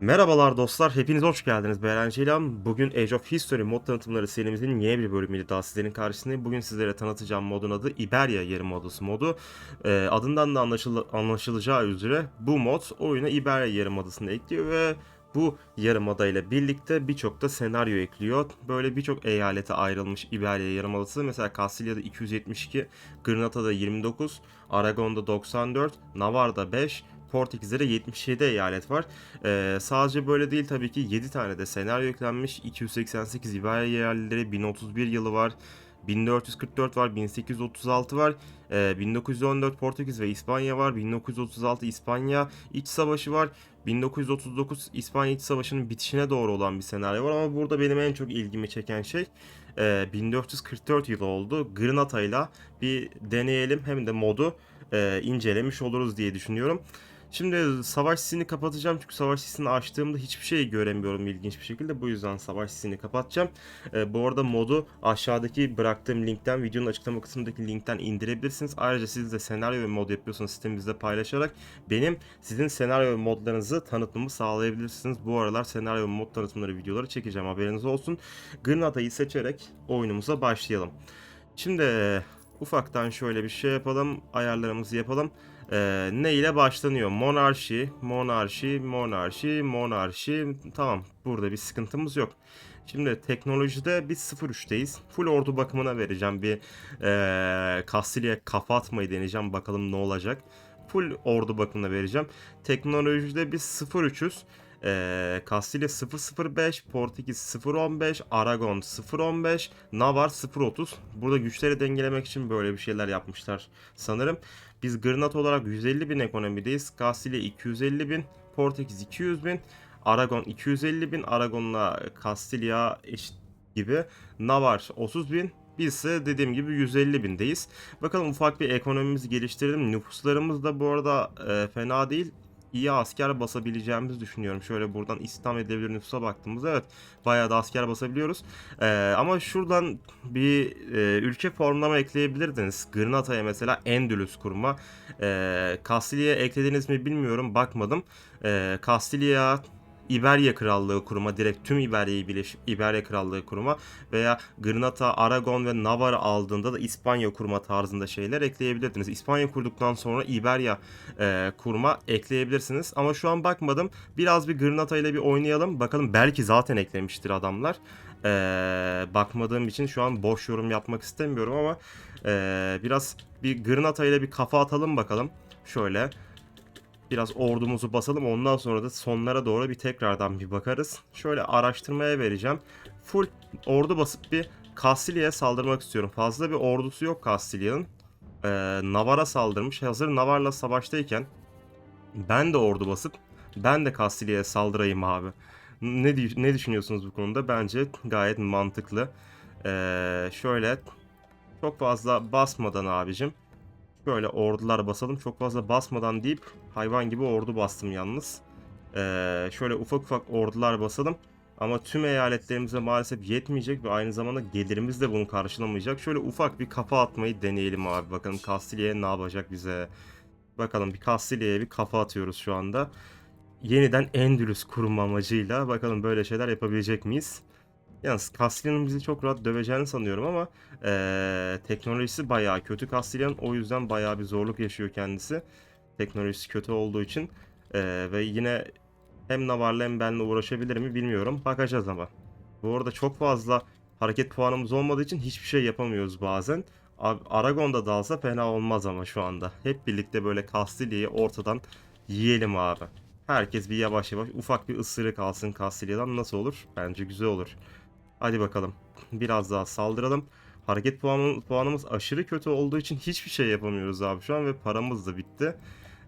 Merhabalar dostlar, hepiniz hoş geldiniz. Ben Eğlenceyle Bugün Age of History mod tanıtımları serimizin yeni bir bölümüyle daha sizlerin karşısındayım. Bugün sizlere tanıtacağım modun adı Iberia Yarımadası modu. Ee, adından da anlaşıl anlaşılacağı üzere bu mod oyuna Iberia Yarımadası'nı ekliyor ve bu yarımada ile birlikte birçok da senaryo ekliyor. Böyle birçok eyalete ayrılmış Iberia Yarımadası. Mesela Castiglia'da 272, Granada'da 29, Aragon'da 94, Navarra'da 5, Portekiz'de de 77 eyalet var. Ee, sadece böyle değil tabii ki 7 tane de senaryo eklenmiş. 288 İberya yerlileri, 1031 yılı var. 1444 var, 1836 var, ee, 1914 Portekiz ve İspanya var, 1936 İspanya İç Savaşı var, 1939 İspanya İç Savaşı'nın bitişine doğru olan bir senaryo var ama burada benim en çok ilgimi çeken şey e, 1444 yılı oldu. Granata'yla bir deneyelim hem de modu e, incelemiş oluruz diye düşünüyorum. Şimdi savaş sisini kapatacağım çünkü savaş sisini açtığımda hiçbir şey göremiyorum ilginç bir şekilde. Bu yüzden savaş sisini kapatacağım. Ee, bu arada modu aşağıdaki bıraktığım linkten, videonun açıklama kısmındaki linkten indirebilirsiniz. Ayrıca siz de senaryo ve mod yapıyorsanız sitemizde paylaşarak benim sizin senaryo ve modlarınızı tanıtmamı sağlayabilirsiniz. Bu aralar senaryo ve mod tanıtımları videoları çekeceğim haberiniz olsun. Granada'yı seçerek oyunumuza başlayalım. Şimdi ufaktan şöyle bir şey yapalım. Ayarlarımızı yapalım. Ee, ne ile başlanıyor? Monarşi, monarşi, monarşi, monarşi. Tamam burada bir sıkıntımız yok. Şimdi teknolojide biz 03'teyiz. Full ordu bakımına vereceğim. Bir ee, Kastilya kafa atmayı deneyeceğim. Bakalım ne olacak. Full ordu bakımına vereceğim. Teknolojide biz 03'üz. Ee, Kastilya 005, Portekiz 015, Aragon 015, Navar 030. Burada güçleri dengelemek için böyle bir şeyler yapmışlar sanırım. Biz Granada olarak 150 bin ekonomideyiz. Kastilya 250 bin, Portekiz 200 bin, Aragon 250 bin, Aragon'la Kastilya eşit gibi. Navar 30 bin, biz ise dediğim gibi 150 bindeyiz. Bakalım ufak bir ekonomimizi geliştirelim. Nüfuslarımız da bu arada e, fena değil iyi asker basabileceğimizi düşünüyorum. Şöyle buradan İslam edebilir nüfusa baktığımızda evet bayağı da asker basabiliyoruz. Ee, ama şuradan bir e, ülke formlama ekleyebilirdiniz. Granada'ya mesela Endülüs kurma. Ee, Kastilya'ya eklediniz mi bilmiyorum bakmadım. Ee, Kastilya İberya Krallığı kurma, direkt tüm İberya'yı birleşip İberya Krallığı kurma veya Granada, Aragon ve Navarra aldığında da İspanya kurma tarzında şeyler ekleyebilirdiniz. İspanya kurduktan sonra İberya e, kurma ekleyebilirsiniz. Ama şu an bakmadım. Biraz bir Granada ile bir oynayalım. Bakalım belki zaten eklemiştir adamlar. E, bakmadığım için şu an boş yorum yapmak istemiyorum ama e, biraz bir Granada ile bir kafa atalım bakalım. Şöyle biraz ordumuzu basalım. Ondan sonra da sonlara doğru bir tekrardan bir bakarız. Şöyle araştırmaya vereceğim. Full ordu basıp bir Kastilya'ya saldırmak istiyorum. Fazla bir ordusu yok Kastilya'nın. Ee, Navar'a saldırmış. Hazır Navar'la savaştayken ben de ordu basıp ben de Kastilya'ya saldırayım abi. Ne, ne düşünüyorsunuz bu konuda? Bence gayet mantıklı. Ee, şöyle çok fazla basmadan abicim. Böyle ordular basalım. Çok fazla basmadan deyip hayvan gibi ordu bastım yalnız. Ee, şöyle ufak ufak ordular basalım. Ama tüm eyaletlerimize maalesef yetmeyecek ve aynı zamanda gelirimiz de bunu karşılamayacak. Şöyle ufak bir kafa atmayı deneyelim abi. Bakalım Kastilya'ya ne yapacak bize. Bakalım bir Kastilya'ya bir kafa atıyoruz şu anda. Yeniden Endülüs kurma amacıyla bakalım böyle şeyler yapabilecek miyiz? Yalnız Castellan'ın bizi çok rahat döveceğini sanıyorum ama ee, teknolojisi bayağı kötü Castellan. O yüzden bayağı bir zorluk yaşıyor kendisi. Teknolojisi kötü olduğu için. Ee, ve yine hem Navar'la hem benle uğraşabilir mi bilmiyorum. Bakacağız ama. Bu arada çok fazla hareket puanımız olmadığı için hiçbir şey yapamıyoruz bazen. Aragon'da dalsa fena olmaz ama şu anda. Hep birlikte böyle Castilya'yı ortadan yiyelim abi. Herkes bir yavaş yavaş ufak bir ısırık alsın Castilya'dan nasıl olur? Bence güzel olur. Hadi bakalım. Biraz daha saldıralım. Hareket puanımız, puanımız aşırı kötü olduğu için hiçbir şey yapamıyoruz abi şu an ve paramız da bitti.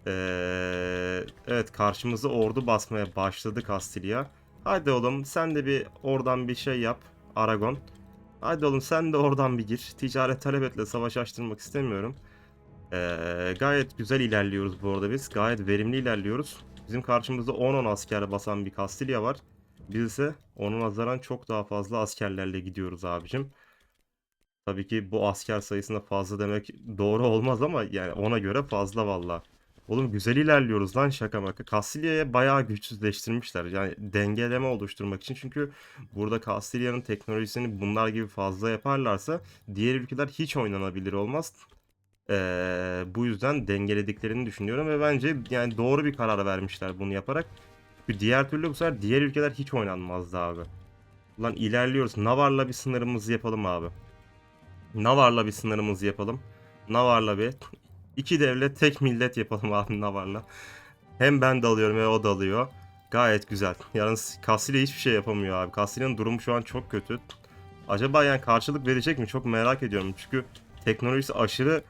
Ee, evet karşımıza ordu basmaya başladı Kastilya. Hadi oğlum sen de bir oradan bir şey yap Aragon. Hadi oğlum sen de oradan bir gir. Ticaret talebetle savaş açtırmak istemiyorum. Ee, gayet güzel ilerliyoruz bu arada biz. Gayet verimli ilerliyoruz. Bizim karşımızda 10-10 asker basan bir Kastilya var. Biz ise onun nazaran çok daha fazla askerlerle gidiyoruz abicim. Tabii ki bu asker sayısına fazla demek doğru olmaz ama yani ona göre fazla valla. Oğlum güzel ilerliyoruz lan şaka maka. Castiglia'ya bayağı güçsüzleştirmişler. Yani dengeleme oluşturmak için. Çünkü burada Castiglia'nın teknolojisini bunlar gibi fazla yaparlarsa diğer ülkeler hiç oynanabilir olmaz. Ee, bu yüzden dengelediklerini düşünüyorum ve bence yani doğru bir karar vermişler bunu yaparak. Çünkü diğer türlü bu sefer diğer ülkeler hiç oynanmazdı abi. Ulan ilerliyoruz. Navar'la bir sınırımızı yapalım abi. Navar'la bir sınırımızı yapalım. Navar'la bir iki devlet tek millet yapalım abi Navar'la. Hem ben dalıyorum ve o dalıyor. Gayet güzel. Yalnız Kastilya hiçbir şey yapamıyor abi. Kastilya'nın durumu şu an çok kötü. Acaba yani karşılık verecek mi? Çok merak ediyorum. Çünkü teknolojisi aşırı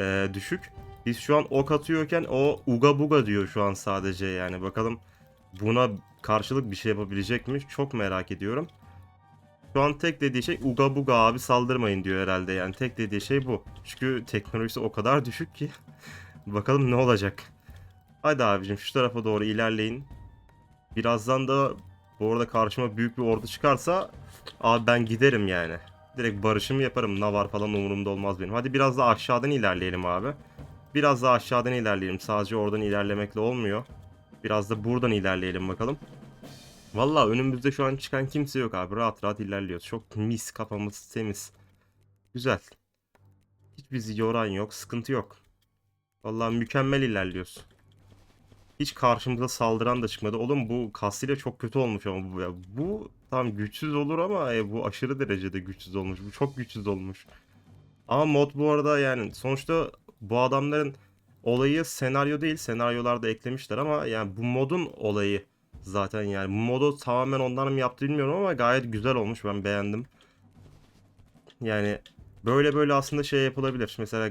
e, düşük. Biz şu an ok atıyorken o uga buga diyor şu an sadece yani. Bakalım buna karşılık bir şey yapabilecek mi? Çok merak ediyorum. Şu an tek dediği şey uga buga abi saldırmayın diyor herhalde yani tek dediği şey bu. Çünkü teknolojisi o kadar düşük ki. Bakalım ne olacak. Hadi abicim şu tarafa doğru ilerleyin. Birazdan da bu arada karşıma büyük bir ordu çıkarsa abi ben giderim yani. Direkt barışımı yaparım. Navar falan umurumda olmaz benim. Hadi biraz daha aşağıdan ilerleyelim abi. Biraz daha aşağıdan ilerleyelim. Sadece oradan ilerlemekle olmuyor. Biraz da buradan ilerleyelim bakalım. Valla önümüzde şu an çıkan kimse yok abi. Rahat rahat ilerliyoruz. Çok mis kafamız temiz. Güzel. Hiç bizi yoran yok. Sıkıntı yok. Valla mükemmel ilerliyoruz. Hiç karşımıza saldıran da çıkmadı. Oğlum bu Kastilya çok kötü olmuş ama bu ya. Bu tam güçsüz olur ama e, bu aşırı derecede güçsüz olmuş. Bu çok güçsüz olmuş. Ama mod bu arada yani sonuçta bu adamların olayı senaryo değil. Senaryolarda eklemişler ama yani bu modun olayı zaten yani. Bu modu tamamen onların mı yaptı bilmiyorum ama gayet güzel olmuş. Ben beğendim. Yani böyle böyle aslında şey yapılabilir. Mesela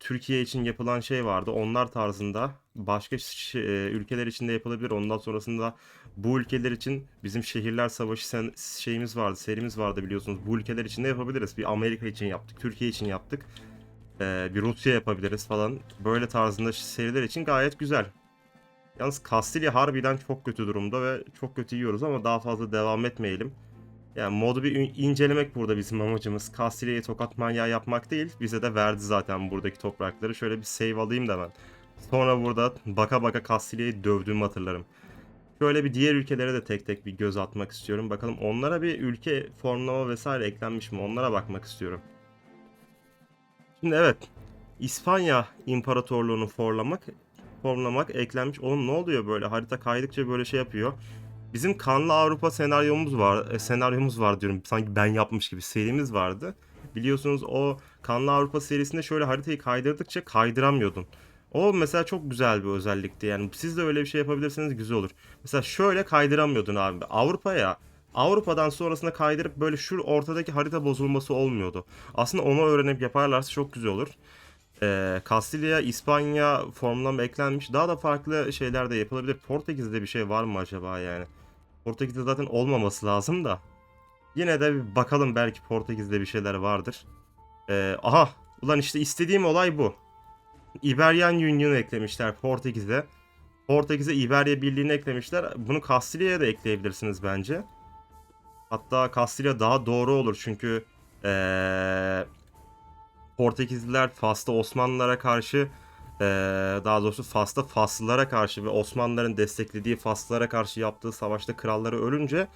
Türkiye için yapılan şey vardı. Onlar tarzında başka e, ülkeler için de yapılabilir. Ondan sonrasında bu ülkeler için bizim şehirler savaşı sen, şeyimiz vardı, serimiz vardı biliyorsunuz. Bu ülkeler için de yapabiliriz. Bir Amerika için yaptık, Türkiye için yaptık. Ee, bir Rusya yapabiliriz falan. Böyle tarzında seriler için gayet güzel. Yalnız Kastilya harbiden çok kötü durumda ve çok kötü yiyoruz ama daha fazla devam etmeyelim. Yani modu bir in- incelemek burada bizim amacımız. Kastilya'yı tokat manyağı yapmak değil. Bize de verdi zaten buradaki toprakları. Şöyle bir save alayım da ben. Sonra burada baka baka Kastilya'yı dövdüğümü hatırlarım. Şöyle bir diğer ülkelere de tek tek bir göz atmak istiyorum. Bakalım onlara bir ülke formlama vesaire eklenmiş mi? Onlara bakmak istiyorum. Şimdi evet. İspanya İmparatorluğunu formlamak formlamak eklenmiş. Oğlum ne oluyor böyle? Harita kaydıkça böyle şey yapıyor. Bizim Kanlı Avrupa senaryomuz var. E, senaryomuz var diyorum. Sanki ben yapmış gibi serimiz vardı. Biliyorsunuz o Kanlı Avrupa serisinde şöyle haritayı kaydırdıkça kaydıramıyordun. O mesela çok güzel bir özellikti. Yani siz de öyle bir şey yapabilirseniz güzel olur. Mesela şöyle kaydıramıyordun abi. Avrupa'ya Avrupa'dan sonrasında kaydırıp böyle şu ortadaki harita bozulması olmuyordu. Aslında onu öğrenip yaparlarsa çok güzel olur. Ee, Kastilya, İspanya formlama eklenmiş. Daha da farklı şeyler de yapılabilir. Portekiz'de bir şey var mı acaba yani? Portekiz'de zaten olmaması lazım da. Yine de bir bakalım belki Portekiz'de bir şeyler vardır. Ee, aha! Ulan işte istediğim olay bu. Iberian Union'u eklemişler Portekiz'e. Portekiz'e İberya Birliği'ni eklemişler. Bunu Kastilya'ya da ekleyebilirsiniz bence. Hatta Kastilya daha doğru olur çünkü ee, Portekizliler Fas'ta Osmanlılara karşı ee, daha doğrusu Fas'ta Faslılara karşı ve Osmanlıların desteklediği Faslılara karşı yaptığı savaşta kralları ölünce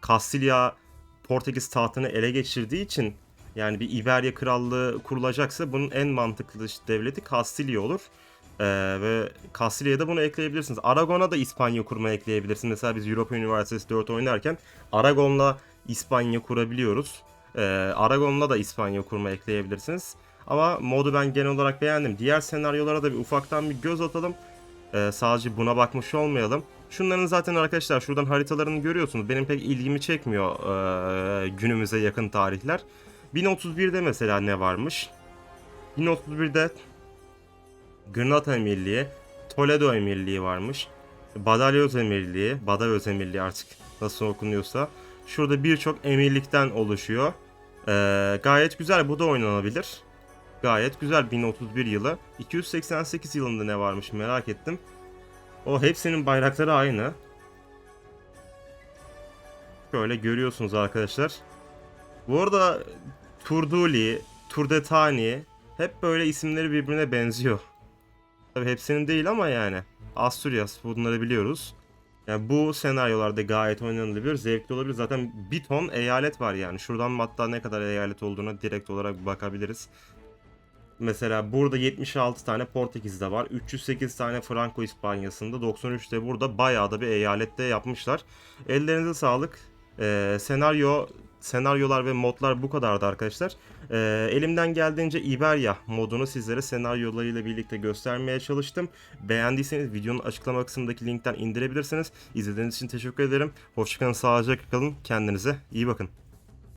Kastilya Portekiz tahtını ele geçirdiği için yani bir İberya krallığı kurulacaksa bunun en mantıklı devleti Kastilya olur. Ee, ve Kastilya'ya da bunu ekleyebilirsiniz. Aragon'a da İspanya kurma ekleyebilirsiniz. Mesela biz Europa Üniversitesi 4 oynarken Aragon'la İspanya kurabiliyoruz. Ee, Aragon'la da İspanya kurma ekleyebilirsiniz. Ama modu ben genel olarak beğendim. Diğer senaryolara da bir ufaktan bir göz atalım. Ee, sadece buna bakmış olmayalım. Şunların zaten arkadaşlar şuradan haritalarını görüyorsunuz. Benim pek ilgimi çekmiyor ee, günümüze yakın tarihler. 1031'de mesela ne varmış? 1031'de Granada Emirliği, Toledo Emirliği varmış. Badalyoz Emirliği, Badalyoz Emirliği artık nasıl okunuyorsa. Şurada birçok emirlikten oluşuyor. Ee, gayet güzel bu da oynanabilir. Gayet güzel 1031 yılı. 288 yılında ne varmış merak ettim. O hepsinin bayrakları aynı. Şöyle görüyorsunuz arkadaşlar. Bu arada Turduli, Turdetani hep böyle isimleri birbirine benziyor. Tabii hepsinin değil ama yani. Asturias bunları biliyoruz. Yani bu senaryolarda gayet oynanılabilir, zevkli olabilir. Zaten bir ton eyalet var yani. Şuradan hatta ne kadar eyalet olduğuna direkt olarak bakabiliriz. Mesela burada 76 tane Portekiz'de var. 308 tane Franco İspanya'sında. 93 de burada bayağı da bir eyalette yapmışlar. Ellerinize sağlık. Ee, senaryo senaryolar ve modlar bu kadardı arkadaşlar. Ee, elimden geldiğince Iberia modunu sizlere senaryolarıyla birlikte göstermeye çalıştım. Beğendiyseniz videonun açıklama kısmındaki linkten indirebilirsiniz. İzlediğiniz için teşekkür ederim. Hoşçakalın, sağlıcakla kalın. Kendinize iyi bakın.